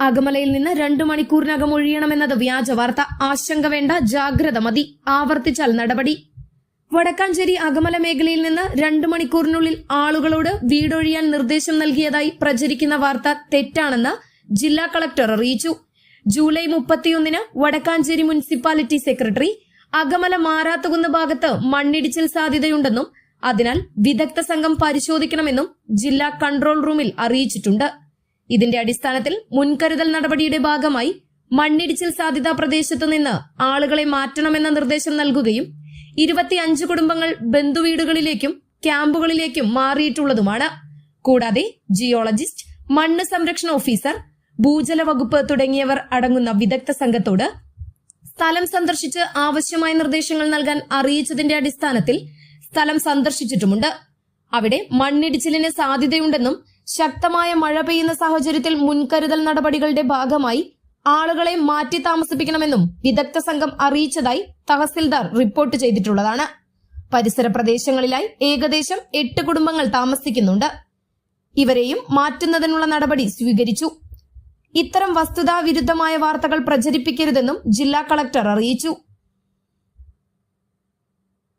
അകമലയിൽ നിന്ന് രണ്ടു മണിക്കൂറിനകം ഒഴിയണമെന്നത് വ്യാജ വാർത്ത. ആശങ്ക വേണ്ട ജാഗ്രത മതി. ആവർത്തിച്ചാൽ നടപടി. വടക്കാഞ്ചേരി അകമല മേഖലയിൽ നിന്ന് രണ്ടു മണിക്കൂറിനുള്ളിൽ ആളുകളോട് വീടൊഴിയാൻ നിർദ്ദേശം നൽകിയതായി പ്രചരിക്കുന്ന വാർത്ത തെറ്റാണെന്ന് ജില്ലാ കളക്ടർ അറിയിച്ചു. ജൂലൈ മുപ്പത്തിയൊന്നിന് വടക്കാഞ്ചേരി മുനിസിപ്പാലിറ്റി സെക്രട്ടറി അകമല മാറാത്തകുന്ന ഭാഗത്ത് മണ്ണിടിച്ചിൽ സാധ്യതയുണ്ടെന്നും അതിനാൽ വിദഗ്ധ സംഘം പരിശോധിക്കണമെന്നും ജില്ലാ കൺട്രോൾ റൂമിൽ അറിയിച്ചിട്ടുണ്ട്. ഇതിന്റെ അടിസ്ഥാനത്തിൽ മുൻകരുതൽ നടപടിയുടെ ഭാഗമായി മണ്ണിടിച്ചിൽ സാധ്യതാ പ്രദേശത്തു നിന്ന് ആളുകളെ മാറ്റണമെന്ന നിർദ്ദേശം നൽകുകയും ഇരുപത്തിയഞ്ച് കുടുംബങ്ങൾ ബന്ധുവീടുകളിലേക്കും ക്യാമ്പുകളിലേക്കും മാറിയിട്ടുള്ളതുമാണ്. കൂടാതെ ജിയോളജിസ്റ്റ് മണ്ണ് സംരക്ഷണ ഓഫീസർ ഭൂജല വകുപ്പ് തുടങ്ങിയവർ അടങ്ങുന്ന വിദഗ്ധ സംഘത്തോട് സ്ഥലം സന്ദർശിച്ച് ആവശ്യമായ നിർദ്ദേശങ്ങൾ നൽകാൻ അറിയിച്ചതിന്റെ അടിസ്ഥാനത്തിൽ സ്ഥലം സന്ദർശിച്ചിട്ടുമുണ്ട്. അവിടെ മണ്ണിടിച്ചിലിന് സാധ്യതയുണ്ടെന്നും ശക്തമായ മഴ പെയ്യുന്ന സാഹചര്യത്തിൽ മുൻകരുതൽ നടപടികളുടെ ഭാഗമായി ആളുകളെ മാറ്റി താമസിപ്പിക്കണമെന്നും വിദഗ്ധ സംഘം അറിയിച്ചതായി തഹസിൽദാർ റിപ്പോർട്ട് ചെയ്തിട്ടുള്ളതാണ്. പരിസര പ്രദേശങ്ങളിലായി ഏകദേശം എട്ട് കുടുംബങ്ങൾ താമസിക്കുന്നുണ്ട്. ഇവരെയും മാറ്റുന്നതിനുള്ള നടപടി സ്വീകരിച്ചു. ഇത്തരം വസ്തുതാ വിരുദ്ധമായ വാർത്തകൾ പ്രചരിപ്പിക്കരുതെന്നും ജില്ലാ കളക്ടർ അറിയിച്ചു.